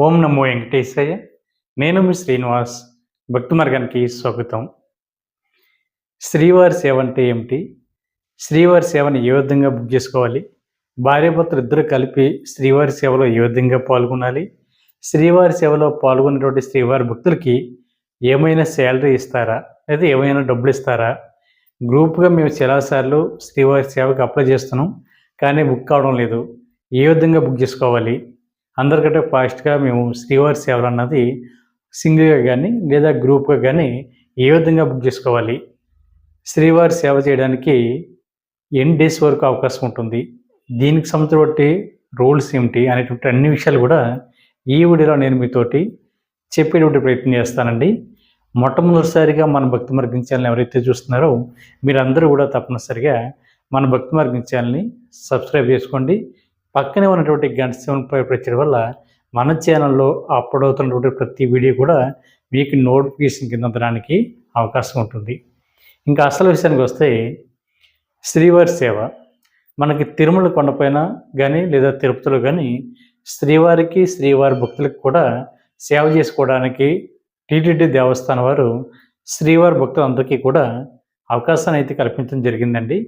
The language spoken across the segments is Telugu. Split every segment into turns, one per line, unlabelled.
ఓం నమో వెంకటేశయ్య. నేను మీ శ్రీనివాస్. భక్తి మార్గానికి స్వాగతం. శ్రీవారి సేవ అంటే ఏమిటి? శ్రీవారి సేవని ఏ విధంగా బుక్ చేసుకోవాలి? భార్యాభర్తలు ఇద్దరు కలిపి శ్రీవారి సేవలో ఏ విధంగా పాల్గొనాలి? శ్రీవారి సేవలో పాల్గొన్నటువంటి శ్రీవారి భక్తులకి ఏమైనా శాలరీ ఇస్తారా? లేదా ఏమైనా డబ్బులు ఇస్తారా? గ్రూప్గా మేము చాలాసార్లు శ్రీవారి సేవకు అప్లై చేస్తున్నాం. కానీ బుక్ కావడం లేదు. ఏ విధంగా బుక్ చేసుకోవాలి? అందరికంటే ఫాస్ట్గా మేము శ్రీవారి సేవలు అన్నది సింగిల్గా కానీ లేదా గ్రూప్గా కానీ ఏ విధంగా బుక్ చేసుకోవాలి? శ్రీవారి సేవ చేయడానికి ఎన్ని డేస్ వరకు అవకాశం ఉంటుంది? దీనికి సంబంధించి బట్టి రూల్స్ ఏమిటి? అనేటువంటి అన్ని విషయాలు కూడా ఈ వీడియోలో నేను మీతోటి చెప్పేటువంటి ప్రయత్నం చేస్తానండి. మొట్టమొదటిసారిగా మన భక్తి మార్గం ఛానల్ ఎవరైతే చూస్తున్నారో మీరందరూ కూడా తప్పనిసరిగా మన భక్తి మార్గం ఛానల్ని సబ్స్క్రైబ్ చేసుకోండి. పక్కనే ఉన్నటువంటి గంట సెవెన్ పై ప్రచారం వల్ల మన ఛానల్లో అప్లోడ్ అవుతున్నటువంటి ప్రతి వీడియో కూడా మీకు నోటిఫికేషన్ కింద అందడానికి అవకాశం ఉంటుంది. ఇంకా అసలు విషయానికి వస్తే శ్రీవారి సేవ. మనకి తిరుమల కొండపైన కానీ లేదా తిరుపతిలో కానీ శ్రీవారికి శ్రీవారి భక్తులకు కూడా సేవ చేసుకోవడానికి టీటీడీ దేవస్థానం వారు శ్రీవారి భక్తులందరికీ కూడా అవకాశాన్ని అయితే కల్పించడం జరిగిందండి.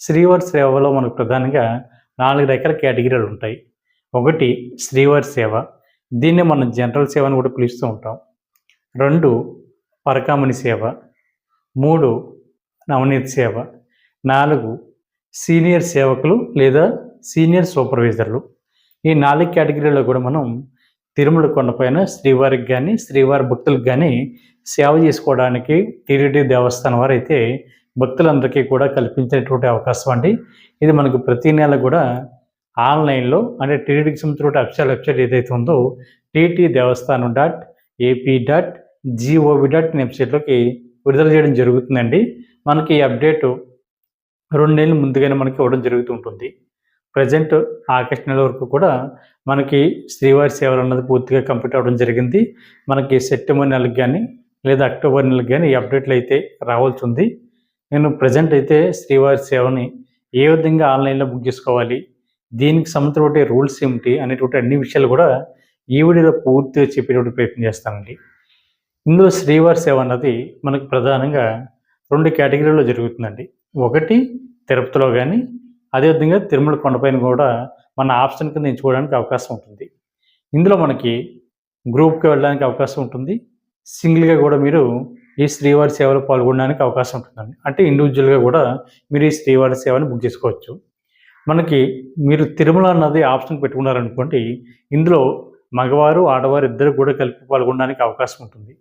శ్రీవారి సేవలో మనకు ప్రధానంగా నాలుగు రకాల కేటగిరీలు ఉంటాయి. ఒకటి శ్రీవారి సేవ. దీన్ని మనం జనరల్ సేవ అని కూడా పిలుస్తూ ఉంటాం. రెండు పరకామణి సేవ. మూడు నవనీతి సేవ. నాలుగు సీనియర్ సేవకులు లేదా సీనియర్ సూపర్వైజర్లు. ఈ నాలుగు కేటగిరీలో కూడా మనం తిరుమల కొండపైన శ్రీవారికి కానీ శ్రీవారి భక్తులకు కానీ సేవ చేసుకోవడానికి టీటీడీ దేవస్థానం వారు అయితే భక్తులందరికీ కూడా కల్పించేటువంటి అవకాశం అండి. ఇది మనకు ప్రతి నెల కూడా ఆన్లైన్లో అంటే టీటీడీకి సంబంధించిన అఫిషియల్ వెబ్సైట్ ఏదైతే ఉందో టీటీ దేవస్థానం dot AP dot gov dot వెబ్సైట్లోకి విడుదల చేయడం జరుగుతుందండి. మనకి ఈ అప్డేటు రెండు నెలలు ముందుగానే మనకి ఇవ్వడం జరుగుతూ ఉంటుంది. ప్రజెంట్ ఆగస్టు నెల వరకు కూడా మనకి శ్రీవారి సేవలు అన్నది పూర్తిగా కంప్లీట్ అవ్వడం జరిగింది. మనకి సెప్టెంబర్ నెలకు కానీ లేదా అక్టోబర్ నెలకు కానీ ఈ అప్డేట్లు అయితే రావాల్సి ఉంది. నేను ప్రజెంట్ అయితే శ్రీవారి సేవని ఏ విధంగా ఆన్లైన్లో బుక్ చేసుకోవాలి? దీనికి సంబంధించిన రూల్స్ ఏమిటి? అనేటువంటి అన్ని విషయాలు కూడా ఈ వీడియోలో పూర్తిగా చెప్పేటువంటి ప్రయత్నం చేస్తానండి. ఇందులో శ్రీవారి సేవ అన్నది మనకు ప్రధానంగా రెండు కేటగిరీలో జరుగుతుందండి. ఒకటి తిరుపతిలో కానీ అదేవిధంగా తిరుమల కొండపైన కూడా మన ఆప్షన్ కింద ఎంచుకోవడానికి అవకాశం ఉంటుంది. ఇందులో మనకి గ్రూప్కి వెళ్ళడానికి అవకాశం ఉంటుంది. సింగిల్గా కూడా మీరు ఈ శ్రీవారి సేవలో పాల్గొనడానికి అవకాశం ఉంటుందండి. అంటే ఇండివిజువల్గా కూడా మీరు ఈ శ్రీవారి సేవని బుక్ చేసుకోవచ్చు. మనకి మీరు తిరుమల అన్నది ఆప్షన్ పెట్టుకున్నారనుకోండి ఇందులో మగవారు ఆడవారు ఇద్దరు కూడా కలిపి పాల్గొనడానికి అవకాశం ఉంటుంది.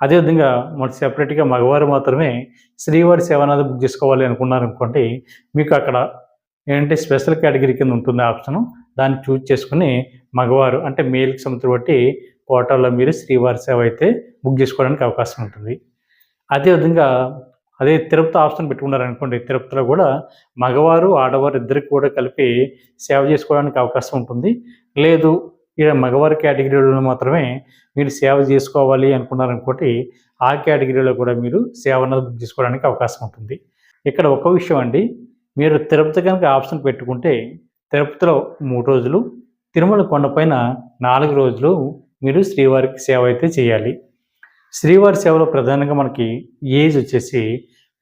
అదేవిధంగా మన సెపరేట్గా మగవారు మాత్రమే శ్రీవారి సేవ అన్నది బుక్ చేసుకోవాలి అనుకున్నారనుకోండి మీకు అక్కడ ఏంటంటే స్పెషల్ కేటగిరీ కింద ఉంటుంది ఆప్షను. దాన్ని చూజ్ చేసుకుని మగవారు అంటే మేల్కి సంబంధించి బట్టి కోటాలో మీరు శ్రీవారి సేవ అయితే బుక్ చేసుకోవడానికి అవకాశం ఉంటుంది. అదేవిధంగా అదే తిరుపతి ఆప్షన్ పెట్టుకున్నారనుకోండి తిరుపతిలో కూడా మగవారు ఆడవారు ఇద్దరికి కూడా కలిపి సేవ చేసుకోవడానికి అవకాశం ఉంటుంది. లేదు ఇక్కడ మగవారి కేటగిరీలో మాత్రమే మీరు సేవ చేసుకోవాలి అనుకున్నారనుకోండి ఆ కేటగిరీలో కూడా మీరు సేవ అన్నది బుక్ చేసుకోవడానికి అవకాశం ఉంటుంది. ఇక్కడ ఒక విషయం అండి మీరు తిరుపతి కనుక ఆప్షన్ పెట్టుకుంటే తిరుపతిలో మూడు రోజులు తిరుమల కొండపైన నాలుగు రోజులు మీరు శ్రీవారికి సేవ అయితే చేయాలి. శ్రీవారి సేవలో ప్రధానంగా మనకి ఏజ్ వచ్చేసి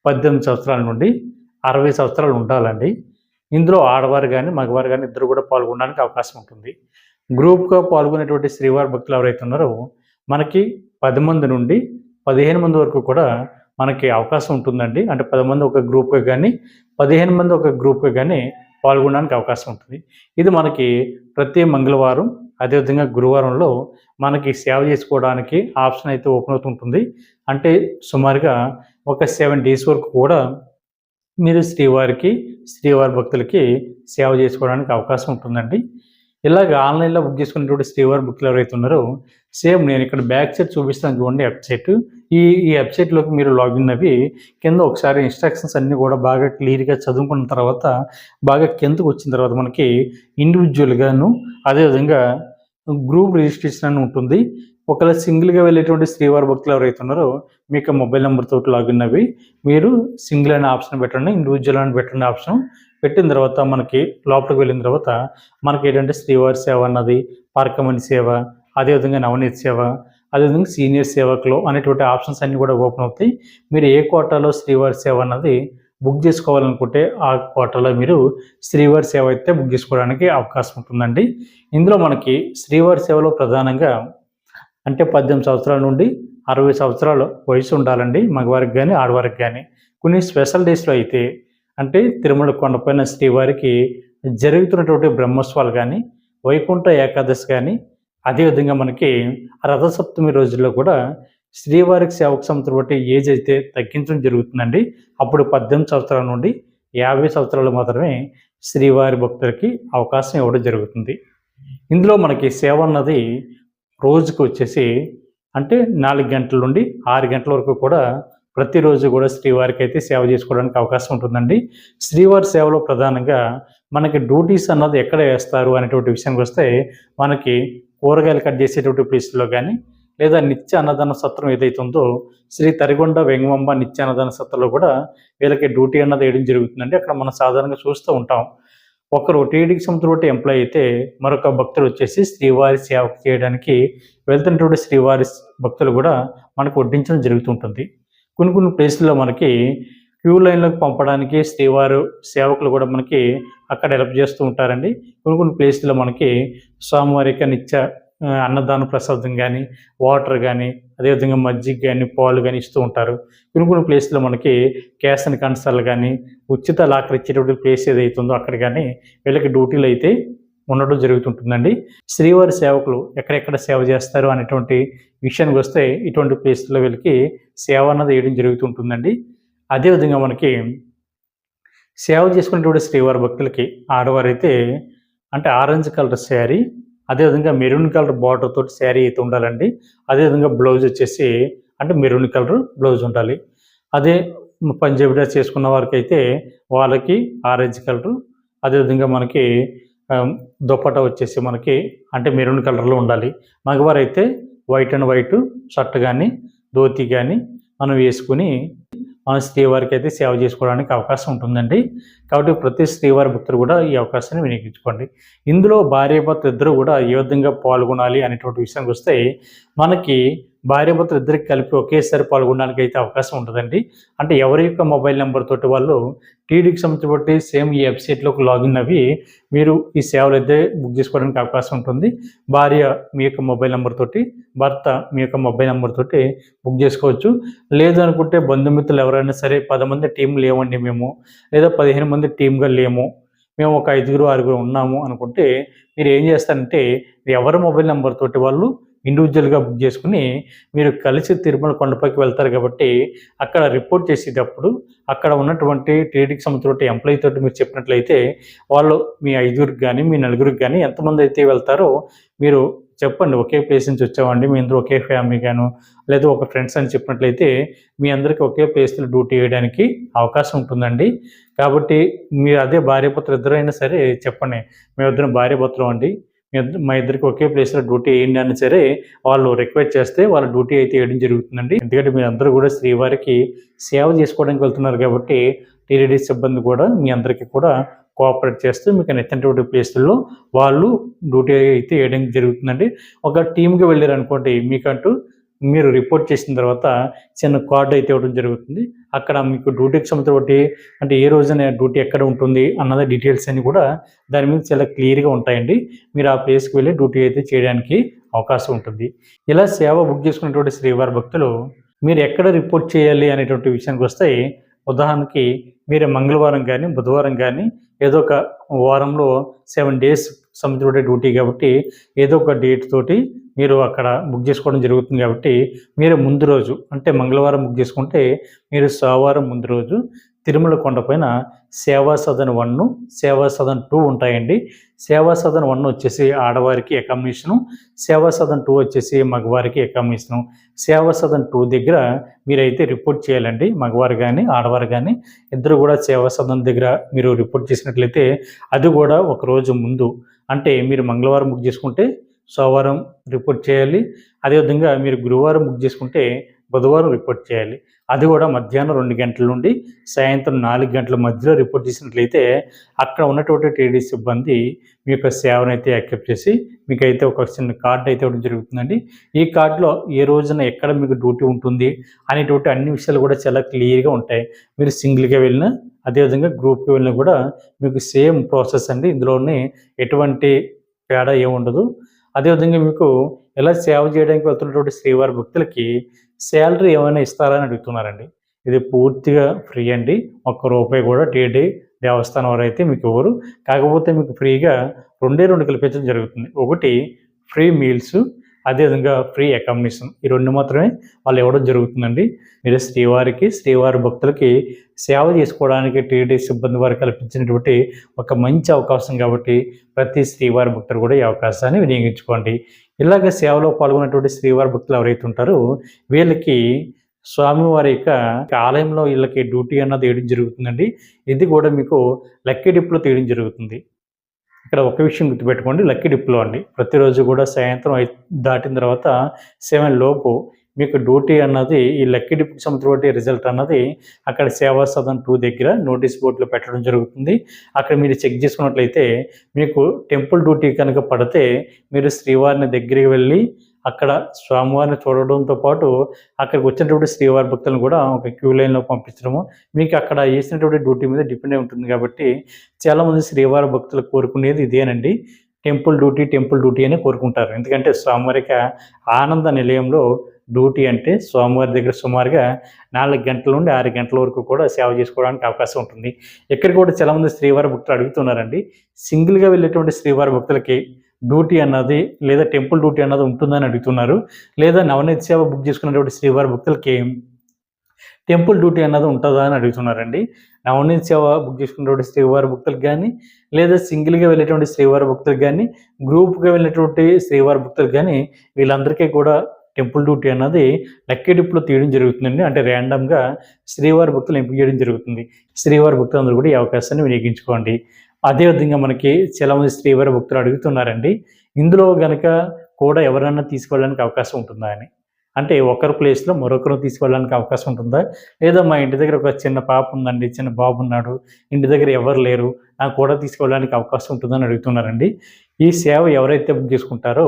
పద్దెనిమిది సంవత్సరాల నుండి అరవై సంవత్సరాలు ఉండాలండి. ఇందులో ఆడవారు కానీ మగవారు కానీ ఇద్దరు కూడా పాల్గొనడానికి అవకాశం ఉంటుంది. గ్రూప్గా పాల్గొనేటువంటి శ్రీవారి భక్తులు ఎవరైతే ఉన్నారో మనకి పది మంది నుండి పదిహేను మంది వరకు కూడా మనకి అవకాశం ఉంటుందండి. అంటే పది మంది ఒక గ్రూప్గా కానీ పదిహేను మంది ఒక గ్రూప్గా కానీ పాల్గొనడానికి అవకాశం ఉంటుంది. ఇది మనకి ప్రతి మంగళవారం అదేవిధంగా గురువారంలో మనకి సేవ చేసుకోవడానికి ఆప్షన్ అయితే ఓపెన్ అవుతుంటుంది. అంటే సుమారుగా ఒక సెవెన్ డేస్ వరకు కూడా మీరు శ్రీవారికి శ్రీవారి భక్తులకి సేవ చేసుకోవడానికి అవకాశం ఉంటుందండి. ఇలాగ ఆన్లైన్లో బుక్ చేసుకునేటువంటి శ్రీవారి బుక్లు ఎవరైతే ఉన్నారో సేమ్ నేను ఇక్కడ బ్యాక్ సైడ్ చూపిస్తాను చూడండి వెబ్సైట్ ఈ ఈ వెబ్సైట్లోకి మీరు లాగిన్ అవి కింద ఒకసారి ఇన్స్ట్రక్షన్స్ అన్నీ కూడా బాగా క్లియర్గా చదువుకున్న తర్వాత బాగా కిందకు వచ్చిన తర్వాత మనకి ఇండివిజువల్గాను అదేవిధంగా గ్రూప్ రిజిస్ట్రేషన్ అని ఉంటుంది. ఒకవేళ సింగిల్గా వెళ్ళేటువంటి శ్రీవారి భక్తులు ఎవరైతే ఉన్నారో మీకు మొబైల్ నెంబర్తో లాగిన్ అవి మీరు సింగిల్ అనే ఆప్షన్ పెట్టండి ఇండివిజువల్ అని పెట్టండి ఆప్షన్. పెట్టిన తర్వాత మనకి లోపలికి వెళ్ళిన తర్వాత మనకి ఏంటంటే శ్రీవారి సేవ అన్నది పార్కమణి సేవ అదేవిధంగా నవనీత్ సేవ అదేవిధంగా సీనియర్ సేవకులు అనేటువంటి ఆప్షన్స్ అన్నీ కూడా ఓపెన్ అవుతాయి. మీరు ఏ కోటాలో శ్రీవారి సేవ అన్నది బుక్ చేసుకోవాలనుకుంటే ఆ కోటాలో మీరు శ్రీవారి సేవ అయితే బుక్ చేసుకోవడానికి అవకాశం ఉంటుందండి. ఇందులో మనకి శ్రీవారి సేవలో ప్రధానంగా అంటే పద్దెనిమిది సంవత్సరాల నుండి అరవై సంవత్సరాల వయసు ఉండాలండి మగవారికి కానీ ఆడవారికి కానీ కొన్ని స్పెషల్ డేస్లో అయితే అంటే తిరుమల కొండపైన శ్రీవారికి జరుగుతున్నటువంటి బ్రహ్మోత్సవాలు కానీ వైకుంఠ ఏకాదశి కానీ అదేవిధంగా మనకి రథసప్తమి రోజుల్లో కూడా శ్రీవారికి సేవకు సంవత్సరం బట్టి ఏజ్ అయితే తగ్గించడం జరుగుతుందండి. అప్పుడు పద్దెనిమిది సంవత్సరాల నుండి యాభై సంవత్సరాలు మాత్రమే శ్రీవారి భక్తులకి అవకాశం ఇవ్వడం జరుగుతుంది. ఇందులో మనకి సేవ అన్నది రోజుకు వచ్చేసి అంటే నాలుగు గంటల నుండి ఆరు గంటల వరకు కూడా ప్రతిరోజు కూడా శ్రీవారికి అయితే సేవ చేసుకోవడానికి అవకాశం ఉంటుందండి. శ్రీవారి సేవలో ప్రధానంగా మనకి డ్యూటీస్ అన్నది ఎక్కడ వేస్తారు అనేటువంటి విషయానికి వస్తే మనకి కూరగాయలు కట్ చేసేటువంటి ప్లేస్లో కానీ లేదా నిత్య అన్నదాన సత్రం ఏదైతే ఉందో శ్రీ తరిగొండ వెంగమంబ నిత్య అన్నదాన సత్రంలో కూడా వీళ్ళకి డ్యూటీ అన్నది వేయడం జరుగుతుందండి. అక్కడ మనం సాధారణంగా చూస్తూ ఉంటాం. ఒకరు టీడీకి సంబంధించిన ఎంప్లాయ్ అయితే మరొక భక్తులు వచ్చేసి శ్రీవారి సేవ చేయడానికి వెళ్తున్నటువంటి శ్రీవారి భక్తులు కూడా మనకు వడ్డించడం జరుగుతుంటుంది. కొన్ని కొన్ని ప్లేసుల్లో మనకి క్యూ లైన్లకు పంపడానికి శ్రీవారు సేవకులు కూడా మనకి అక్కడ హెల్ప్ చేస్తూ ఉంటారండి. కొన్ని కొన్ని ప్లేసుల్లో మనకి స్వామివారి యొక్క నిత్య అన్నదాన ప్రసాదం కానీ వాటర్ కానీ అదేవిధంగా మజ్జిగ కానీ పాలు కానీ ఇస్తూ ఉంటారు. కొన్ని కొన్ని ప్లేస్లో మనకి క్యాష్ అండ్ కన్సల్ కానీ ఉచిత లాకర్ ఇచ్చేటువంటి ప్లేస్ ఏదైతుందో అక్కడ కానీ వీళ్ళకి డ్యూటీలు అయితే ఉండడం జరుగుతుంటుందండి. శ్రీవారి సేవకులు ఎక్కడెక్కడ సేవ చేస్తారు అనేటువంటి విషయానికి వస్తే ఇటువంటి ప్లేస్లో వీళ్ళకి సేవ అన్నది వేయడం జరుగుతుంటుందండి. అదేవిధంగా మనకి సేవ చేసుకునేటువంటి శ్రీవారి భక్తులకి ఆడవారైతే అంటే ఆరెంజ్ కలర్ శారీ అదేవిధంగా మెరూన్ కలర్ బార్డర్ తోటి శారీ అయితే ఉండాలండి. అదేవిధంగా బ్లౌజ్ వచ్చేసి అంటే మెరూన్ కలర్ బ్లౌజ్ ఉండాలి. అదే పంజాబీ డ్రెస్ చేసుకున్న వారికి అయితే వాళ్ళకి ఆరెంజ్ కలర్ అదేవిధంగా మనకి దుప్పట వచ్చేసి మనకి అంటే మెరూన్ కలర్లో ఉండాలి. మగవారు అయితే వైట్ అండ్ వైట్ షర్ట్ కానీ ధోతి కానీ మనం వేసుకుని మన శ్రీవారికి అయితే సేవ చేసుకోవడానికి అవకాశం ఉంటుందండి. కాబట్టి ప్రతి శ్రీవారి భక్తులు కూడా ఈ అవకాశాన్ని వినియోగించుకోండి. ఇందులో భార్యాభర్త ఇద్దరు కూడా ఏ విధంగా పాల్గొనాలి అనేటువంటి విషయానికి వస్తే మనకి భార్యాభర్తలు ఇద్దరికి కలిపి ఒకేసారి పాల్గొనడానికి అయితే అవకాశం ఉంటుందండి. అంటే ఎవరి యొక్క మొబైల్ నెంబర్ తోటి వాళ్ళు టీడీకి సంబంధించి సేమ్ ఈ వెబ్సైట్లోకి లాగిన్ అవి మీరు ఈ సేవలు అయితే బుక్ చేసుకోవడానికి అవకాశం ఉంటుంది. భార్య మీ యొక్క మొబైల్ నెంబర్ తోటి భర్త మీ యొక్క మొబైల్ నెంబర్ తోటి బుక్ చేసుకోవచ్చు. లేదు అనుకుంటే బంధుమిత్రులు ఎవరైనా సరే పది మంది టీం లేవండి మేము. లేదా పదిహేను మంది టీంగా లేము. మేము ఒక ఐదుగురు ఆరుగురు ఉన్నాము అనుకుంటే మీరు ఏం చేస్తారంటే ఎవరి మొబైల్ నెంబర్ తోటి వాళ్ళు ఇండివిజువల్గా బుక్ చేసుకుని మీరు కలిసి తిరుమల కొండపైకి వెళ్తారు కాబట్టి అక్కడ రిపోర్ట్ చేసేటప్పుడు అక్కడ ఉన్నటువంటి టీడీకి సంబంధించిన ఎంప్లాయీ తోటి మీరు చెప్పినట్లయితే వాళ్ళు మీ ఐదుగురికి కానీ మీ నలుగురికి కానీ ఎంతమంది అయితే వెళ్తారో మీరు చెప్పండి ఒకే ప్లేస్ నుంచి వచ్చామండి మీ అందరూ ఒకే ఫ్యామిలీ గాను లేదా ఒక ఫ్రెండ్స్ అని చెప్పినట్లయితే మీ అందరికీ ఒకే ప్లేస్లో డ్యూటీ వేయడానికి అవకాశం ఉంటుందండి. కాబట్టి మీరు అదే భార్యపుత్ర ఇద్దరు అయినా సరే చెప్పండి మేమిద్దరం భార్యపుత్రం అండి మా ఇద్దరికి ఒకే ప్లేస్లో డ్యూటీ వేయండి అని సరే వాళ్ళు రిక్వెస్ట్ చేస్తే వాళ్ళ డ్యూటీ అయితే వేయడం జరుగుతుందండి. ఎందుకంటే మీరు అందరూ కూడా శ్రీవారికి సేవ చేసుకోవడానికి వెళ్తున్నారు కాబట్టి టీడీడీ సిబ్బంది కూడా మీ అందరికీ కూడా కోఆపరేట్ చేస్తూ మీకు నచ్చినటువంటి ప్లేసుల్లో వాళ్ళు డ్యూటీ అయితే వేయడం జరుగుతుందండి. ఒక టీమ్కి వెళ్ళారు అనుకోండి మీకంటూ మీరు రిపోర్ట్ చేసిన తర్వాత చిన్న కార్డు అయితే ఇవ్వడం జరుగుతుంది. అక్కడ మీకు డ్యూటీకి సంబంధించి అంటే ఏ రోజున డ్యూటీ ఎక్కడ ఉంటుంది అన్నది డీటెయిల్స్ అన్ని కూడా దాని మీద చాలా క్లియర్గా ఉంటాయండి. మీరు ఆ ప్లేస్కి వెళ్ళి డ్యూటీ అయితే చేయడానికి అవకాశం ఉంటుంది. ఇలా సేవ బుక్ చేసుకున్నటువంటి శ్రీవారి భక్తులు మీరు ఎక్కడ రిపోర్ట్ చేయాలి అనేటువంటి విషయానికి వస్తే ఉదాహరణకి మీరు మంగళవారం కానీ బుధవారం కానీ ఏదో ఒక వారంలో సెవెన్ డేస్ సంబంధించిన డ్యూటీ కాబట్టి ఏదో ఒక డేట్ తోటి మీరు అక్కడ బుక్ చేసుకోవడం జరుగుతుంది కాబట్టి మీరు ముందు రోజు అంటే మంగళవారం బుక్ చేసుకుంటే మీరు సోమవారం ముందు రోజు తిరుమల కొండపైన సేవా సదన్ వన్ సేవా సదన్ టూ ఉంటాయండి. సేవా సదన్ వన్ వచ్చేసి ఆడవారికి అకామిడేషను సేవా సదన్ టూ వచ్చేసి మగవారికి అకామిడేషను సేవా సదన్ టూ దగ్గర మీరైతే రిపోర్ట్ చేయాలండి మగవారు కానీ ఆడవారు కానీ ఇద్దరు కూడా సేవా సదన్ దగ్గర మీరు రిపోర్ట్ చేసినట్లయితే అది కూడా ఒక రోజు ముందు. అంటే మీరు మంగళవారం బుక్ చేసుకుంటే సోమవారం రిపోర్ట్ చేయాలి. అదేవిధంగా మీరు గురువారం బుక్ చేసుకుంటే బుధవారం రిపోర్ట్ చేయాలి. అది కూడా మధ్యాహ్నం రెండు గంటల నుండి సాయంత్రం నాలుగు గంటల మధ్యలో రిపోర్ట్ చేసినట్లయితే అక్కడ ఉన్నటువంటి టీడీ సిబ్బంది మీ యొక్క సేవను అయితే యాక్సెప్ట్ చేసి మీకైతే ఒక చిన్న కార్డు అయితే ఇవ్వడం జరుగుతుందండి. ఈ కార్డులో ఏ రోజున ఎక్కడ మీకు డ్యూటీ ఉంటుంది అనేటువంటి అన్ని విషయాలు కూడా చాలా క్లియర్గా ఉంటాయి. మీరు సింగిల్గా వెళ్ళినా అదేవిధంగా గ్రూప్కి వెళ్ళినా కూడా మీకు సేమ్ ప్రాసెస్ అండి. ఇందులోనే ఎటువంటి తేడా ఏముండదు అదేవిధంగా మీకు ఇలా సేవ చేయడానికి వెళ్తున్నటువంటి శ్రీవారి భక్తులకి శాలరీ ఏమైనా ఇస్తారా అని అడుగుతున్నారండి. ఇది పూర్తిగా ఫ్రీ అండి. ఒక్క రూపాయి కూడా టీడీ దేవస్థానం వారు అయితే మీకు ఇవ్వరు. కాకపోతే మీకు ఫ్రీగా రెండే రెండు కల్పించడం జరుగుతుంది. ఒకటి ఫ్రీ మీల్స్ అదేవిధంగా ఫ్రీ అకామిడేషన్. ఈ రెండు మాత్రమే వాళ్ళు ఇవ్వడం జరుగుతుందండి. మీరు శ్రీవారికి శ్రీవారి భక్తులకి సేవ చేసుకోవడానికి టీడీ సిబ్బంది వారు కల్పించినటువంటి ఒక మంచి అవకాశం కాబట్టి ప్రతి శ్రీవారి భక్తులు కూడా ఈ అవకాశాన్ని వినియోగించుకోండి. ఇలాగ సేవలో పాల్గొన్నటువంటి శ్రీవారి భక్తులు ఎవరైతే ఉంటారో వీళ్ళకి స్వామివారి యొక్క ఆలయంలో వీళ్ళకి డ్యూటీ అన్నది వేయడం జరుగుతుందండి. ఇది కూడా మీకు లక్కీ డిప్లో తీయడం జరుగుతుంది. ఇక్కడ ఒక విషయం గుర్తుపెట్టుకోండి లక్కీ డిప్లో అండి. ప్రతిరోజు కూడా సాయంత్రం ఐ దాటిన తర్వాత సెవెన్ లోపు మీకు డ్యూటీ అన్నది ఈ లక్కీ డిప్కి సంబంధించిన రిజల్ట్ అన్నది అక్కడ సేవా సదన్ టూ దగ్గర నోటీస్ బోర్డులో పెట్టడం జరుగుతుంది. అక్కడ మీరు చెక్ చేసుకున్నట్లయితే మీకు టెంపుల్ డ్యూటీ కనుక పడితే మీరు శ్రీవారిని దగ్గరికి వెళ్ళి అక్కడ స్వామివారిని చూడడంతో పాటు అక్కడికి వచ్చినటువంటి శ్రీవారి భక్తులను కూడా ఒక క్యూ లైన్లో పంపించడము. మీకు అక్కడ వేసినటువంటి డ్యూటీ మీద డిపెండ్ అయి ఉంటుంది కాబట్టి చాలామంది శ్రీవారి భక్తులు కోరుకునేది ఇదేనండి. టెంపుల్ డ్యూటీ టెంపుల్ డ్యూటీ అని కోరుకుంటారు. ఎందుకంటే స్వామివారికి ఆనంద నిలయంలో డ్యూటీ అంటే స్వామివారి దగ్గర సుమారుగా నాలుగు గంటల నుండి ఆరు గంటల వరకు కూడా సేవ చేసుకోవడానికి అవకాశం ఉంటుంది. ఇక్కడ కూడా చాలామంది శ్రీవారి భక్తులు అడుగుతున్నారండి. సింగిల్గా వెళ్ళేటువంటి శ్రీవారి భక్తులకి డ్యూటీ అన్నది లేదా టెంపుల్ డ్యూటీ అన్నది ఉంటుందని అడుగుతున్నారు. లేదా నవనీత్ సేవ బుక్ చేసుకున్నటువంటి శ్రీవారి భక్తులకి టెంపుల్ డ్యూటీ అన్నది ఉంటుందా అని అడుగుతున్నారండి. నవనీత సేవ బుక్ చేసుకున్నటువంటి శ్రీవారి భక్తులకు కానీ లేదా సింగిల్గా వెళ్ళేటువంటి శ్రీవారి భక్తులకు కానీ గ్రూప్గా వెళ్ళినటువంటి శ్రీవారి భక్తులకు కానీ వీళ్ళందరికీ కూడా టెంపుల్ డ్యూటీ అన్నది లక్కీ తీయడం జరుగుతుందండి. అంటే ర్యాండమ్గా శ్రీవారి భక్తులు ఎంపిక చేయడం జరుగుతుంది. శ్రీవారి భక్తులందరూ కూడా ఈ అవకాశాన్ని వినియోగించుకోండి. అదేవిధంగా మనకి చాలామంది శ్రీవారి భక్తులు అడుగుతున్నారండి. ఇందులో గనక కూడా ఎవరైనా తీసుకెళ్ళడానికి అవకాశం ఉంటుందా అని. అంటే ఒకరి ప్లేస్లో మరొకరు తీసుకెళ్ళడానికి అవకాశం ఉంటుందా? లేదా మా ఇంటి దగ్గర ఒక చిన్న పాప ఉందండి చిన్న బాబు ఉన్నాడు ఇంటి దగ్గర ఎవరు లేరు నాకు కూడా తీసుకెళ్ళడానికి అవకాశం ఉంటుందని అడుగుతున్నారండి. ఈ సేవ ఎవరైతే బుక్ చేసుకుంటారో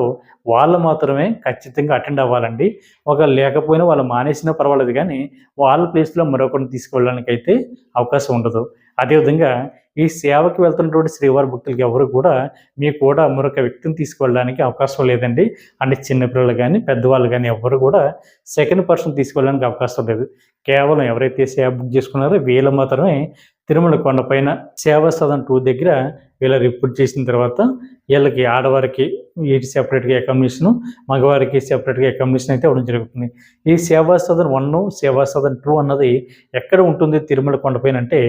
వాళ్ళు మాత్రమే ఖచ్చితంగా అటెండ్ అవ్వాలండి. ఒక లేకపోయినా వాళ్ళు మానేసినా పర్వాలేదు కానీ వాళ్ళ ప్లేస్లో మరొకరిని తీసుకెళ్ళడానికి అయితే అవకాశం ఉండదు. అదేవిధంగా ఈ సేవకి వెళ్తున్నటువంటి శ్రీవారి భక్తులకి ఎవరు కూడా మీకు కూడా మరొక వ్యక్తిని తీసుకువెళ్ళడానికి అవకాశం లేదండి. అంటే చిన్నపిల్లలు కానీ పెద్దవాళ్ళు కానీ ఎవరు కూడా సెకండ్ పర్సన్ తీసుకెళ్ళడానికి అవకాశం లేదు. కేవలం ఎవరైతే సేవ బుక్ చేసుకున్నారో వీళ్ళు మాత్రమే తిరుమల కొండపైన సేవా సదన్ టూ దగ్గర వీళ్ళ రిపోర్ట్ చేసిన తర్వాత వీళ్ళకి ఆడవారికి వీటి సెపరేట్గా అకామిడేషను మగవారికి సెపరేట్గా అకామిడేషన్ అయితే ఇవ్వడం జరుగుతుంది. ఈ సేవా సదన్ వన్ సేవా సదన్ టూ అన్నది ఎక్కడ ఉంటుంది తిరుమల కొండపైన అంటే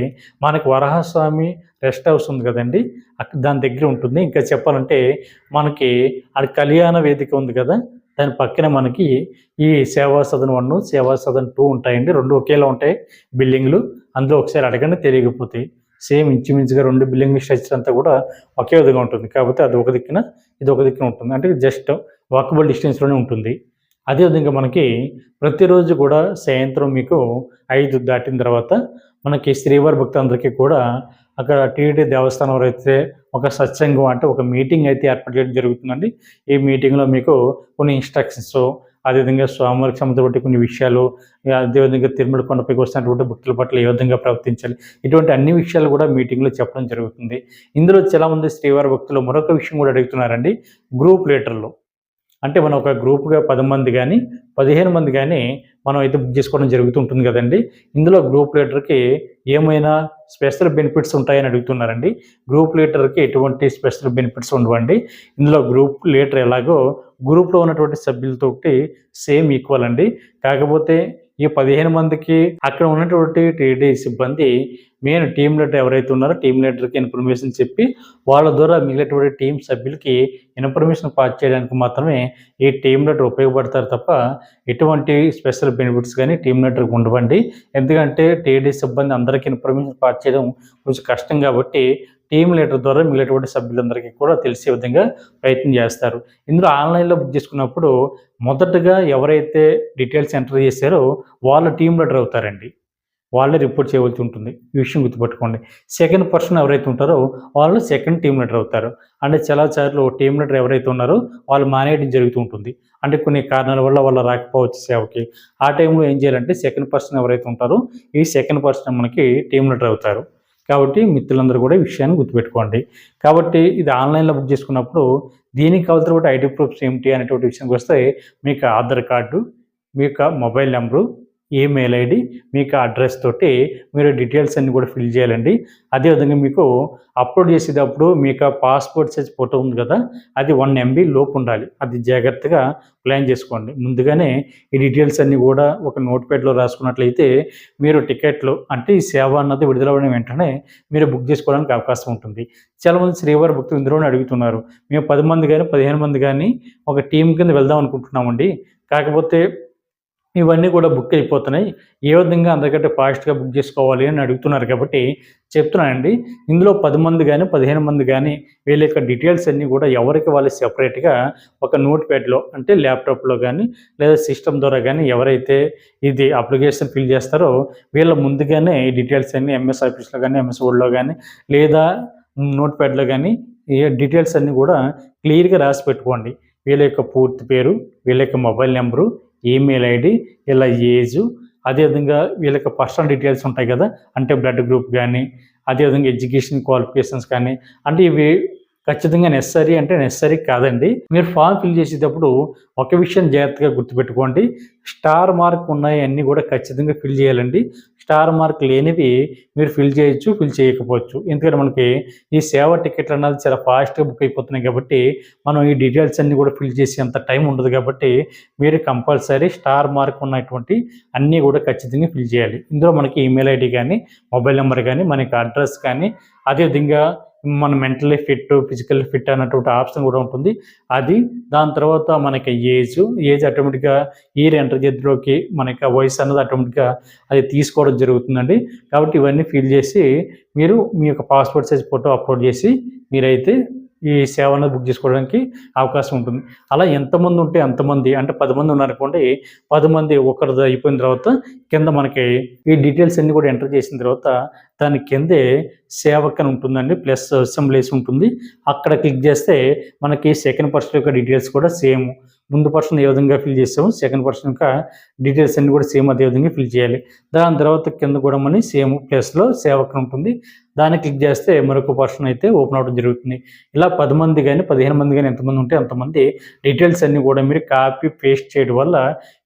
మనకి వరహస్వామి రెస్ట్ హౌస్ ఉంది కదండి. అక్కడ దాని దగ్గర ఉంటుంది. ఇంకా చెప్పాలంటే మనకి అక్కడ కళ్యాణ వేదిక ఉంది కదా. దాని పక్కన మనకి ఈ సేవా సదన్ వన్ సేవా సదన్ టూ ఉంటాయండి. రెండు ఒకేలా ఉంటాయి బిల్డింగ్లు. అందులో ఒకసారి అడగండి తెలియకపోతాయి సేమ్ ఇంచుమించుగా రెండు బిల్డింగ్ స్ట్రక్చర్ అంతా కూడా ఒకే విధంగా ఉంటుంది. కాకపోతే అది ఒక దిక్కున ఇది ఒక దిక్కున ఉంటుంది. అంటే జస్ట్ వాకబుల్ డిస్టెన్స్లోనే ఉంటుంది. అదేవిధంగా మనకి ప్రతిరోజు కూడా సాయంత్రం మీకు ఐదు దాటిన తర్వాత మనకి శ్రీవారి భక్తులందరికీ కూడా అక్కడ టీటీ దేవస్థానం అయితే ఒక సత్సంగం అంటే ఒక మీటింగ్ అయితే ఏర్పాటు చేయడం జరుగుతుందండి. ఈ మీటింగ్లో మీకు కొన్ని ఇన్స్ట్రక్షన్స్ అదేవిధంగా స్వామివారికి సంబంధించిన కొన్ని విషయాలు అదేవిధంగా తిరుమల కొండపైకి వస్తున్నటువంటి భక్తుల పట్ల ఏ విధంగా ప్రవర్తించాలి ఇటువంటి అన్ని విషయాలు కూడా మీటింగ్లో చెప్పడం జరుగుతుంది. ఇందులో చాలామంది శ్రీవారి భక్తులు మరొక విషయం కూడా అడుగుతున్నారండి. గ్రూప్ లీటర్లు అంటే మనం ఒక గ్రూప్గా పది మంది కానీ పదిహేను మంది కానీ మనం అయితే బుక్ చేసుకోవడం జరుగుతుంటుంది కదండి. ఇందులో గ్రూప్ లీడర్కి ఏమైనా స్పెషల్ బెనిఫిట్స్ ఉంటాయని అడుగుతున్నారండి. గ్రూప్ లీటర్కి ఎటువంటి స్పెషల్ బెనిఫిట్స్ ఉండవండి. ఇందులో గ్రూప్ లీటర్ ఎలాగో గ్రూప్లో ఉన్నటువంటి సభ్యులతోటి సేమ్ ఈక్వల్ అండి. కాకపోతే ఈ పదిహేను మందికి అక్కడ ఉన్నటువంటి టీడీ సిబ్బంది మెయిన్ టీమ్ లీడర్ ఎవరైతే ఉన్నారో టీం లీడర్కి ఇన్ఫర్మేషన్ చెప్పి వాళ్ళ ద్వారా మిగిలినటువంటి టీం సభ్యులకి ఇన్ఫర్మేషన్ పాస్ చేయడానికి మాత్రమే ఈ టీం లీడర్ ఉపయోగపడతారు తప్ప ఎటువంటి స్పెషల్ బెనిఫిట్స్ కానీ టీం లీడర్కి ఉండవండి. ఎందుకంటే టీడీ సిబ్బంది అందరికీ ఇన్ఫర్మేషన్ పాస్ చేయడం కొంచెం కష్టం కాబట్టి టీమ్ లీడర్ ద్వారా మిగిలినటువంటి సభ్యులందరికీ కూడా తెలిసే విధంగా ప్రయత్నం చేస్తారు. ఇందులో ఆన్లైన్లో బుక్ చేసుకున్నప్పుడు మొదటగా ఎవరైతే డీటెయిల్స్ ఎంటర్ చేశారో వాళ్ళ టీమ్ లీడర్ అవుతారండి. వాళ్ళే రిపోర్ట్ చేయవలసి ఉంటుంది. ఈ విషయం గుర్తుపెట్టుకోండి. సెకండ్ పర్సన్ ఎవరైతే ఉంటారో వాళ్ళు సెకండ్ టీమ్ లీడర్ అవుతారు. అంటే చాలా సార్లు టీమ్ లీడర్ ఎవరైతే ఉన్నారో వాళ్ళు మానేయడం జరుగుతూ ఉంటుంది. అంటే కొన్ని కారణాల వల్ల వాళ్ళు రాకపోవచ్చు సేవకి. ఆ టైంలో ఏం చేయాలంటే సెకండ్ పర్సన్ ఎవరైతే ఉంటారో ఈ సెకండ్ పర్సన్ మనకి టీమ్ లీడర్ అవుతారు. కాబట్టి మిత్రులందరూ కూడా ఈ విషయాన్ని గుర్తుపెట్టుకోండి. కాబట్టి ఇది ఆన్లైన్లో బుక్ చేసుకున్నప్పుడు దీనికి కావాల్సిన ఐడి ప్రూఫ్స్ ఏమిటి అనేటువంటి విషయానికి వస్తే మీకు ఆధార్ కార్డు మీ యొక్క మొబైల్ నెంబరు ఈమెయిల్ ఐడి మీకు అడ్రస్ తోటి మీరు డీటెయిల్స్ అన్ని కూడా ఫిల్ చేయాలండి. అదేవిధంగా మీకు అప్లోడ్ చేసేటప్పుడు మీకు పాస్పోర్ట్ సైజ్ ఫోటో ఉంది కదా అది వన్ ఎంబీ లోపు ఉండాలి. అది జాగ్రత్తగా ప్లాన్ చేసుకోండి. ముందుగానే ఈ డీటెయిల్స్ అన్నీ కూడా ఒక నోట్ ప్యాడ్లో రాసుకున్నట్లయితే మీరు టికెట్లు అంటే ఈ సేవ అన్నది విడుదలవడం వెంటనే మీరు బుక్ చేసుకోవడానికి అవకాశం ఉంటుంది. చాలామంది శ్రీవారి భక్తులు ఇందులోనే అడుగుతున్నారు. మేము పది మంది కానీ పదిహేను మంది కానీ ఒక టీం కింద వెళ్దాం అనుకుంటున్నామండి. కాకపోతే ఇవన్నీ కూడా బుక్ అయిపోతున్నాయి. ఏ విధంగా అందరికంటే ఫాస్ట్గా బుక్ చేసుకోవాలి అని అడుగుతున్నారు కాబట్టి చెప్తున్నానండి. ఇందులో పది మంది కానీ పదిహేను మంది కానీ వీళ్ళ యొక్క డీటెయిల్స్ అన్నీ కూడా ఎవరికి వాళ్ళు సెపరేట్గా ఒక నోట్ ప్యాడ్లో అంటే ల్యాప్టాప్లో కానీ లేదా సిస్టమ్ ద్వారా కానీ ఎవరైతే ఇది అప్లికేషన్ ఫిల్ చేస్తారో వీళ్ళ ముందుగానే ఈ డీటెయిల్స్ అన్నీ ఎంఎస్ ఆఫీస్లో కానీ ఎంఎస్ వర్డ్లో కానీ లేదా నోట్ ప్యాడ్లో కానీ ఈ డీటెయిల్స్ అన్నీ కూడా క్లియర్గా రాసి పెట్టుకోండి. వీళ్ళ యొక్క పూర్తి పేరు వీళ్ళ యొక్క మొబైల్ నెంబరు ఈమెయిల్ ఐడి ఇలా ఏజు అదేవిధంగా వీళ్ళకి పర్సనల్ డీటెయిల్స్ ఉంటాయి కదా అంటే బ్లడ్ గ్రూప్ కానీ అదేవిధంగా ఎడ్యుకేషన్ క్వాలిఫికేషన్స్ కానీ అంటే ఇవి ఖచ్చితంగా నెసరీ అంటే నెసరీ కాదండి. మీరు ఫామ్ ఫిల్ చేసేటప్పుడు ఒక విషయం జాగ్రత్తగా గుర్తుపెట్టుకోండి. స్టార్ మార్క్ ఉన్నాయి అన్నీ కూడా ఖచ్చితంగా ఫిల్ చేయాలండి. స్టార్ మార్క్ లేనివి మీరు ఫిల్ చేయొచ్చు ఫిల్ చేయకపోవచ్చు. ఎందుకంటే మనకి ఈ సేవ టికెట్లు అన్నది చాలా ఫాస్ట్గా బుక్ అయిపోతున్నాయి కాబట్టి మనం ఈ డీటెయిల్స్ అన్నీ కూడా ఫిల్ చేసే అంత టైం ఉండదు కాబట్టి మీరు కంపల్సరీ స్టార్ మార్క్ ఉన్నటువంటి అన్నీ కూడా ఖచ్చితంగా ఫిల్ చేయాలి. ఇందులో మనకి ఈమెయిల్ ఐడి కానీ మొబైల్ నెంబర్ కానీ మనకి అడ్రస్ కానీ అదేవిధంగా మన మెంటలీ ఫిట్ ఫిజికల్ ఫిట్ అన్నటువంటి ఆప్షన్ కూడా ఉంటుంది. అది దాని తర్వాత మనకి ఏజ్ ఏజ్ ఆటోమేటిక్గా ఇయర్ ఎంటర్ చేతిలోకి మనకి వయసు అన్నది ఆటోమేటిక్గా అది తీసుకోవడం జరుగుతుందండి. కాబట్టి ఇవన్నీ ఫిల్ చేసి మీరు మీ యొక్క పాస్పోర్ట్ సైజ్ ఫోటో అప్లోడ్ చేసి మీరైతే ఈ సేవ అనేది బుక్ చేసుకోవడానికి అవకాశం ఉంటుంది. అలా ఎంతమంది ఉంటే అంతమంది అంటే పది మంది ఉన్నారనుకోండి పది మంది ఒకరిది అయిపోయిన తర్వాత కింద మనకి ఈ డీటెయిల్స్ అన్ని కూడా ఎంటర్ చేసిన తర్వాత దాని కిందే సేవక్ అని ఉంటుందండి ప్లస్ అసెంబ్లీస్ ఉంటుంది. అక్కడ క్లిక్ చేస్తే మనకి సెకండ్ పర్సన్ యొక్క డీటెయిల్స్ కూడా సేమ్. ముందు పర్సన్ ఏ విధంగా ఫిల్ చేసాము సెకండ్ పర్సన్ యొక్క డీటెయిల్స్ అన్ని కూడా సేమ్ అదే విధంగా ఫిల్ చేయాలి. దాని తర్వాత కింద కూడా మనీ సేమ్ ప్లేస్లో సేవకం ఉంటుంది. దాన్ని క్లిక్ చేస్తే మరొక పర్సన్ అయితే ఓపెన్ అవడం జరుగుతుంది. ఇలా పది మంది కానీ పదిహేను మంది కానీ ఎంతమంది ఉంటే అంతమంది డీటెయిల్స్ అన్నీ కూడా మీరు కాపీ పేస్ట్ చేయడం వల్ల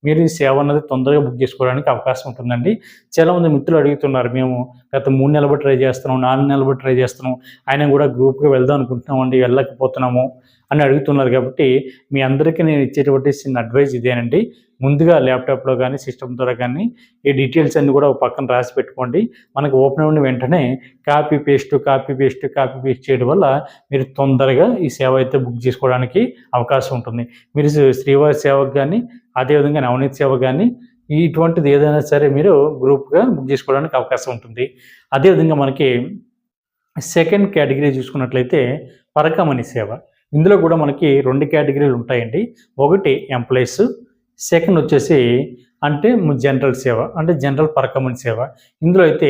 మీరు ఈ సేవ అనేది తొందరగా బుక్ చేసుకోవడానికి అవకాశం ఉంటుందండి. చాలామంది మిత్రులు అడుగుతున్నారు మేము గత మూడు నెలలు బట్టి ట్రై చేస్తున్నాం నాలుగు నెలలు బట్టి ట్రై చేస్తున్నాం. ఆయన కూడా గ్రూప్గా వెళ్దాం అనుకుంటున్నామండి వెళ్ళకపోతున్నాము అని అడుగుతున్నారు కాబట్టి మీ అందరికీ నేను ఇచ్చేటువంటి చిన్న అడ్వైజ్ ఇదేనండి. ముందుగా ల్యాప్టాప్లో కానీ సిస్టమ్ ద్వారా కానీ ఈ డీటెయిల్స్ అన్ని కూడా ఒక పక్కన రాసి పెట్టుకోండి. మనకు ఓపెన్ అయిన వెంటనే copy paste copy paste copy paste చేయడం వల్ల మీరు తొందరగా ఈ సేవ అయితే బుక్ చేసుకోవడానికి అవకాశం ఉంటుంది. మీరు శ్రీవారి సేవకు కానీ అదేవిధంగా నవనీత్ సేవ కానీ ఇటువంటిది ఏదైనా సరే మీరు గ్రూప్గా బుక్ చేసుకోవడానికి అవకాశం ఉంటుంది. అదేవిధంగా మనకి సెకండ్ కేటగిరీ చూసుకున్నట్లయితే పరకమణి సేవ. ఇందులో కూడా మనకి రెండు కేటగిరీలు ఉంటాయండి. ఒకటి ఎంప్లాయీస్ సెకండ్ వచ్చేసి అంటే జనరల్ సేవ అంటే జనరల్ పరకమణి సేవ. ఇందులో అయితే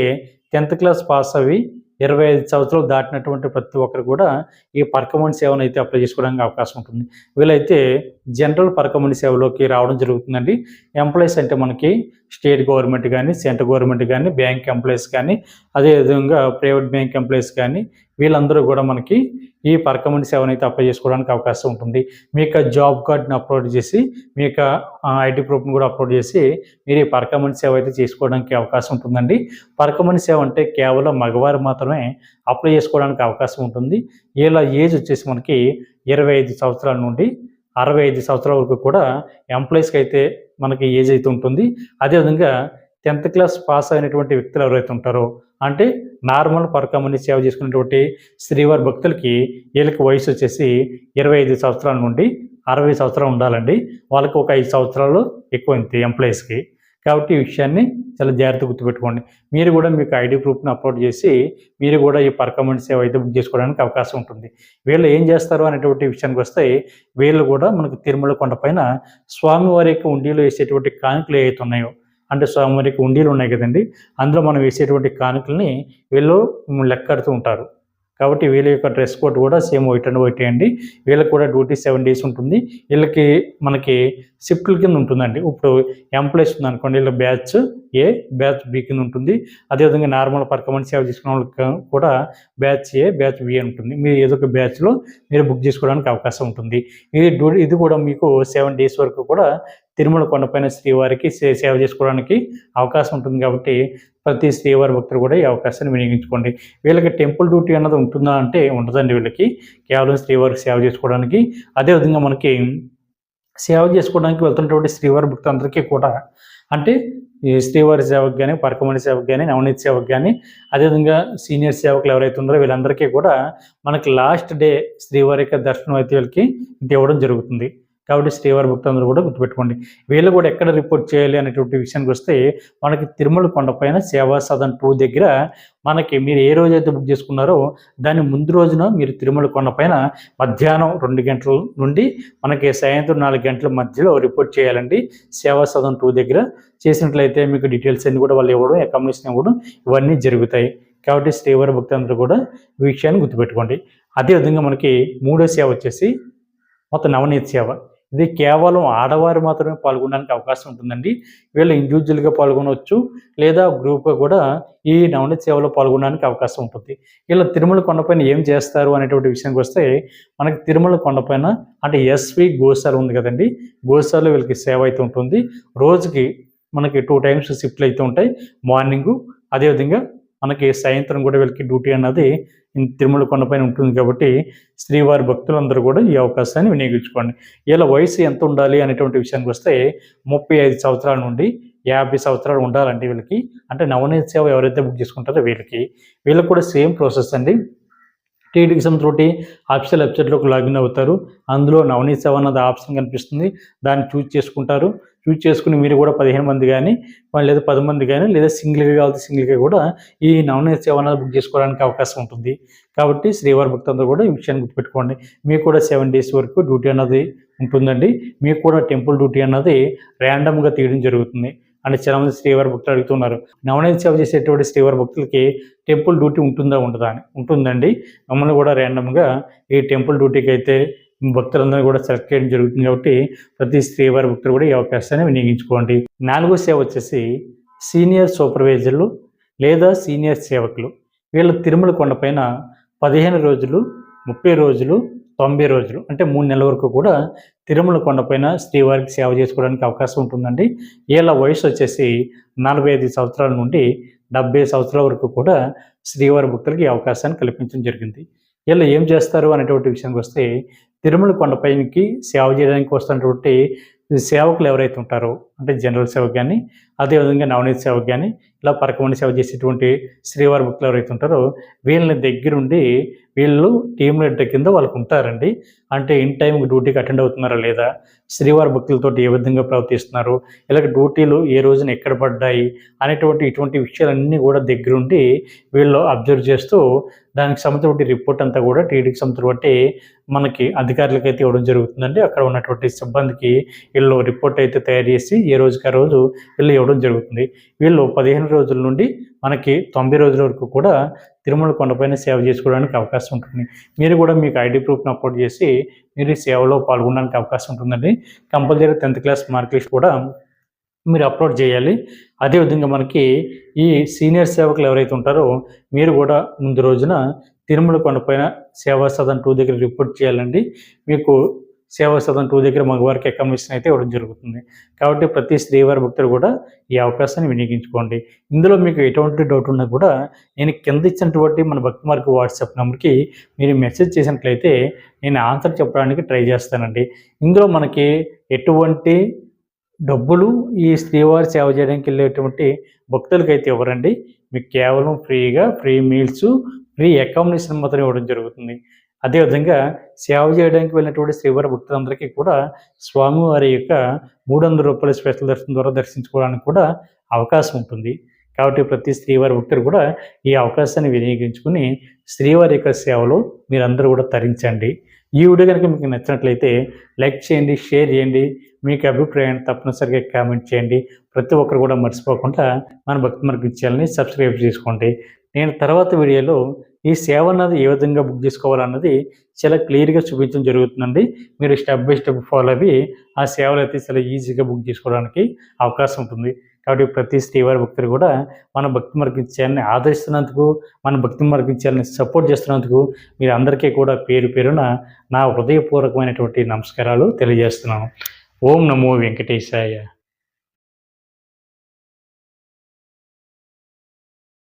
టెన్త్ క్లాస్ పాస్ అవి ఇరవై ఐదు సంవత్సరాలు దాటినటువంటి ప్రతి ఒక్కరు కూడా ఈ పరకమణి సేవను అయితే అప్లై చేసుకోవడానికి అవకాశం ఉంటుంది. వీళ్ళైతే జనరల్ పరకమణి సేవలోకి రావడం జరుగుతుందండి. ఎంప్లాయీస్ అంటే మనకి స్టేట్ గవర్నమెంట్ కానీ సెంట్రల్ గవర్నమెంట్ కానీ బ్యాంక్ ఎంప్లాయీస్ కానీ అదేవిధంగా ప్రైవేట్ బ్యాంక్ ఎంప్లాయీస్ కానీ వీళ్ళందరూ కూడా మనకి ఈ పరకమణి సేవను అయితే అప్లై చేసుకోవడానికి అవకాశం ఉంటుంది. మీ యొక్క జాబ్ కార్డ్ని అప్లోడ్ చేసి మీ యొక్క ఐటీ ప్రూఫ్ని కూడా అప్లోడ్ చేసి మీరు ఈ పరకమణి సేవ అయితే చేసుకోవడానికి అవకాశం ఉంటుందండి. పరకమణి సేవ అంటే కేవలం మగవారు మాత్రమే అప్లై చేసుకోవడానికి అవకాశం ఉంటుంది. ఇలా ఏజ్ వచ్చేసి మనకి ఇరవై ఐదు సంవత్సరాల నుండి అరవై ఐదు సంవత్సరాల వరకు కూడా ఎంప్లాయీస్కి అయితే మనకి ఏజ్ అయితే ఉంటుంది. అదేవిధంగా టెన్త్ క్లాస్ పాస్ అయినటువంటి వ్యక్తులు ఎవరైతే ఉంటారో అంటే నార్మల్ పరకమని సేవ చేసుకున్నటువంటి శ్రీవారి భక్తులకి వీళ్ళకి వయసు వచ్చేసి ఇరవై ఐదు సంవత్సరాల నుండి అరవై సంవత్సరాలు ఉండాలండి. వాళ్ళకి ఒక ఐదు సంవత్సరాలు ఎక్కువ ఎంప్లాయీస్కి. కాబట్టి ఈ విషయాన్ని చాలా జాగ్రత్త గుర్తుపెట్టుకోండి. మీరు కూడా మీకు ఐడి ప్రూఫ్ని అప్లోడ్ చేసి మీరు కూడా ఈ పర్కమెంట్ సేవ అయితే బుక్ చేసుకోవడానికి అవకాశం ఉంటుంది. వీళ్ళు ఏం చేస్తారు అనేటువంటి విషయానికి వస్తే వీళ్ళు కూడా మనకు తిరుమల కొండపైన స్వామివారి యొక్క ఉండిలో వేసేటువంటి కానుకలు ఏవైతే ఉన్నాయో అంటే స్వామివారికి ఉండీలు ఉన్నాయి కదండి అందులో మనం వేసేటువంటి కానుకల్ని వీళ్ళు లెక్కడుతూ ఉంటారు. కాబట్టి వీళ్ళ యొక్క డ్రెస్ కోడ్ కూడా సేమ్ వైట్ అండ్ వైట్ అండి. వీళ్ళకి కూడా డ్యూటీ సెవెన్ డేస్ ఉంటుంది. వీళ్ళకి మనకి షిఫ్ట్ల కింద ఉంటుందండి. ఇప్పుడు ఎంప్లాయీస్ ఉంది అనుకోండి వీళ్ళ బ్యాచ్ ఏ బ్యాచ్ బి కింద ఉంటుంది. అదేవిధంగా నార్మల్ పర్కమెంట్ సేవ తీసుకున్న వాళ్ళకి కూడా బ్యాచ్ ఏ బ్యాచ్ బి ఉంటుంది. మీరు ఏదో ఒక బ్యాచ్లో మీరు బుక్ చేసుకోవడానికి అవకాశం ఉంటుంది. ఇది డ్యూ ఇది కూడా మీకు సెవెన్ డేస్ వరకు కూడా తిరుమల కొండపైన శ్రీవారికి సే- సేవ చేసుకోవడానికి అవకాశం ఉంటుంది కాబట్టి ప్రతి శ్రీవారి భక్తులు కూడా ఈ అవకాశాన్ని వినియోగించుకోండి. వీళ్ళకి టెంపుల్ డ్యూటీ అన్నది ఉంటుందా అంటే ఉండదండి వీళ్ళకి. కేవలం శ్రీవారికి సేవ చేసుకోవడానికి. అదేవిధంగా మనకి సేవ చేసుకోవడానికి వెళ్తున్నటువంటి శ్రీవారి భక్తులందరికీ కూడా అంటే ఈ శ్రీవారి సేవకు కానీ పరకమణి సేవకు కానీ నవనీతి సేవకు కానీ అదేవిధంగా సీనియర్ సేవకులు ఎవరైతే ఉన్నారో వీళ్ళందరికీ కూడా మనకి లాస్ట్ డే శ్రీవారి యొక్క దర్శనం అయితే వీళ్ళకి ఇవ్వడం జరుగుతుంది. కాబట్టి శ్రీవారి భక్తులందరూ కూడా గుర్తుపెట్టుకోండి. వీళ్ళు కూడా ఎక్కడ రిపోర్ట్ చేయాలి అనేటువంటి విషయానికి వస్తే మనకి తిరుమల కొండపైన సేవా సదన్ టూ దగ్గర మనకి మీరు ఏ రోజైతే బుక్ చేసుకున్నారో దాని ముందు రోజున మీరు తిరుమల కొండపైన మధ్యాహ్నం రెండు గంటల నుండి మనకి సాయంత్రం నాలుగు గంటల మధ్యలో రిపోర్ట్ చేయాలండి. సేవా సదన్ టూ దగ్గర చేసినట్లయితే మీకు డీటెయిల్స్ అన్ని కూడా వాళ్ళు ఇవ్వడం అకామిడేషన్ ఇవ్వడం ఇవన్నీ జరుగుతాయి. కాబట్టి శ్రీవారి భక్తులందరూ కూడా ఈ విషయాన్ని గుర్తుపెట్టుకోండి. అదేవిధంగా మనకి మూడో సేవ వచ్చేసి మొత్తం నవనీతి సేవ. ఇది కేవలం ఆడవారు మాత్రమే పాల్గొనడానికి అవకాశం ఉంటుందండి. వీళ్ళు ఇండివిజువల్గా పాల్గొనవచ్చు లేదా గ్రూప్గా కూడా ఈ నవనీత సేవలో పాల్గొనడానికి అవకాశం ఉంటుంది. వీళ్ళు తిరుమల కొండపైన ఏం చేస్తారు అనేటువంటి విషయానికి వస్తే మనకి తిరుమల కొండపైన అంటే ఎస్వి గోశాల ఉంది కదండి. గోశాలలో వీళ్ళకి సేవ అయితే ఉంటుంది. రోజుకి మనకి టూ టైమ్స్ షిఫ్ట్లు అయితే ఉంటాయి. మార్నింగు అదేవిధంగా మనకి సాయంత్రం కూడా వీళ్ళకి డ్యూటీ అన్నది తిరుమల కొండపైన ఉంటుంది కాబట్టి శ్రీవారి భక్తులందరూ కూడా ఈ అవకాశాన్ని వినియోగించుకోండి. వీళ్ళ వయసు ఎంత ఉండాలి అనేటువంటి విషయానికి వస్తే ముప్పై ఐదు సంవత్సరాల నుండి యాభై సంవత్సరాలు ఉండాలండి వీళ్ళకి. అంటే నవనీత సేవ ఎవరైతే బుక్ చేసుకుంటారో వీళ్ళకి. వీళ్ళకి కూడా సేమ్ ప్రాసెస్ అండి. టీడీకి సంబంధించి ఆఫీషియల్ వెబ్సైట్లోకి లాగిన్ అవుతారు. అందులో నవనీత సేవ అన్నది ఆప్షన్ కనిపిస్తుంది. దాన్ని చూజ్ చేసుకుంటారు. యూజ్ చేసుకుని మీరు కూడా పదిహేను మంది కానీ లేదా పది మంది కానీ లేదా సింగిల్గా కావాలి సింగిల్గా కూడా ఈ నవనీత సేవ అన్నది బుక్ చేసుకోవడానికి అవకాశం ఉంటుంది. కాబట్టి శ్రీవారి భక్తులందరూ కూడా ఈ విషయాన్ని గుర్తుపెట్టుకోండి. మీకు కూడా సెవెన్ డేస్ వరకు డ్యూటీ అన్నది ఉంటుందండి. మీకు కూడా టెంపుల్ డ్యూటీ అన్నది ర్యాండమ్గా తీయడం జరుగుతుంది. అంటే చాలా మంది శ్రీవారి భక్తులు అడుగుతున్నారు. నవనీత సేవ చేసేటువంటి శ్రీవారి భక్తులకి టెంపుల్ డ్యూటీ ఉంటుందా ఉండదా అని? ఉంటుందండి. మమ్మల్ని కూడా ర్యాండమ్గా ఈ టెంపుల్ డ్యూటీకి అయితే భక్తులందరూ కూడా సెలెక్ట్ చేయడం జరుగుతుంది కాబట్టి ప్రతి శ్రీవారి భక్తులు కూడా ఈ అవకాశాన్ని వినియోగించుకోండి. నాలుగో సేవ వచ్చేసి సీనియర్ సూపర్వైజర్లు లేదా సీనియర్ సేవకులు. వీళ్ళు తిరుమల కొండపైన పదిహేను రోజులు ముప్పై రోజులు తొంభై రోజులు అంటే మూడు నెలల వరకు కూడా తిరుమల కొండపైన శ్రీవారికి సేవ చేసుకోవడానికి అవకాశం ఉంటుందండి. వీళ్ళ వయసు వచ్చేసి నలభై ఐదు సంవత్సరాల నుండి డెబ్బై సంవత్సరాల వరకు కూడా శ్రీవారి భక్తులకి అవకాశాన్ని కల్పించడం జరిగింది. వీళ్ళు ఏం చేస్తారు అనేటువంటి విషయానికి వస్తే తిరుమల కొండపైకి సేవ చేయడానికి వస్తున్నటువంటి సేవకులు ఎవరైతే ఉంటారో అంటే జనరల్ సేవకు కానీ అదేవిధంగా నవనీత సేవకు కానీ ఇలా పరకమండి సేవ చేసేటువంటి శ్రీవారి భక్తులు ఎవరైతే ఉంటారో వీళ్ళని దగ్గరుండి వీళ్ళు టీం లీడర్ కింద వాళ్ళకు ఉంటారండి. అంటే ఇన్ టైంకి డ్యూటీకి అటెండ్ అవుతున్నారా లేదా శ్రీవారి భక్తులతో ఏ విధంగా ప్రవర్తిస్తున్నారు ఇలాగ డ్యూటీలు ఏ రోజున ఎక్కడ పడ్డాయి అనేటువంటి ఇటువంటి విషయాలన్నీ కూడా దగ్గరుండి వీళ్ళు అబ్జర్వ్ చేస్తూ దానికి సంబంధించిన రిపోర్ట్ అంతా కూడా టీడీకి సంబంధించి మనకి అధికారులకి అయితే ఇవ్వడం జరుగుతుందండి. అక్కడ ఉన్నటువంటి సిబ్బందికి వీళ్ళు రిపోర్ట్ అయితే తయారు చేసి ఏ రోజుకి ఆ రోజు వీళ్ళు ఇవ్వడం జరుగుతుంది. వీళ్ళు పదిహేను రోజుల నుండి మనకి తొంభై రోజుల వరకు కూడా తిరుమల కొండపైన సేవ చేసుకోవడానికి అవకాశం ఉంటుంది. మీరు కూడా మీకు ఐడి ప్రూఫ్ని అప్లోడ్ చేసి మీరు సేవలో పాల్గొనడానికి అవకాశం ఉంటుందండి. Compulsory tenth class mark list కూడా మీరు అప్లోడ్ చేయాలి. అదేవిధంగా మనకి ఈ సీనియర్ సేవకులు ఎవరైతే ఉంటారో మీరు కూడా ముందు రోజున తిరుమల కొండపైన సేవా సదన్ టూ దగ్గర రిపోర్ట్ చేయాలండి. మీకు సేవా సదన్ టూ దగ్గర మగవారికి అకామిడేషన్ అయితే ఇవ్వడం జరుగుతుంది. కాబట్టి ప్రతి స్త్రీవారి భక్తులు కూడా ఈ అవకాశాన్ని వినియోగించుకోండి. ఇందులో మీకు ఎటువంటి డౌట్ ఉన్నా కూడా నేను కింద ఇచ్చినటువంటి మన భక్తి మార్గ వాట్సాప్ నెంబర్కి మీరు మెసేజ్ చేసినట్లయితే నేను ఆన్సర్ చెప్పడానికి ట్రై చేస్తానండి. ఇందులో మనకి ఎటువంటి డబ్బులు ఈ స్త్రీవారి సేవ చేయడానికి వెళ్ళేటువంటి భక్తులకైతే ఇవ్వరండి. మీకు కేవలం ఫ్రీగా ఫ్రీ మీల్స్ ఫ్రీ అకామిడేషన్ మాత్రం ఇవ్వడం జరుగుతుంది. అదేవిధంగా సేవ చేయడానికి వెళ్ళినటువంటి శ్రీవారి భక్తులందరికీ కూడా స్వామివారి యొక్క మూడు వందల రూపాయల స్పెషల్ దర్శనం ద్వారా దర్శించుకోవడానికి కూడా అవకాశం ఉంటుంది. కాబట్టి ప్రతి స్త్రీవారి భక్తులు కూడా ఈ అవకాశాన్ని వినియోగించుకుని స్త్రీవారి యొక్క సేవలో మీరందరూ కూడా తరించండి. ఈ వీడియో కనుక మీకు నచ్చినట్లయితే లైక్ చేయండి షేర్ చేయండి మీకు అభిప్రాయాన్ని తప్పనిసరిగా కామెంట్ చేయండి. ప్రతి ఒక్కరు కూడా మర్చిపోకుండా మన భక్తి మార్గం ఛానల్ని సబ్స్క్రైబ్ చేసుకోండి. నేను తర్వాత వీడియోలో ఈ సేవ అన్నది ఏ విధంగా బుక్ చేసుకోవాలన్నది చాలా క్లియర్గా చూపించడం జరుగుతుందండి. మీరు స్టెప్ బై స్టెప్ ఫాలో అవి ఆ సేవలు అయితే చాలా ఈజీగా బుక్ చేసుకోవడానికి అవకాశం ఉంటుంది. కాబట్టి ప్రతి శ్రీవారి భక్తులు కూడా మన భక్తి మార్గం ఆదరిస్తున్నందుకు మన భక్తి మార్గించాలని సపోర్ట్ చేస్తున్నందుకు మీరు అందరికీ కూడా పేరు పేరున నా హృదయపూర్వకమైనటువంటి నమస్కారాలు తెలియజేస్తున్నాను. ఓం నమో వెంకటేశాయ.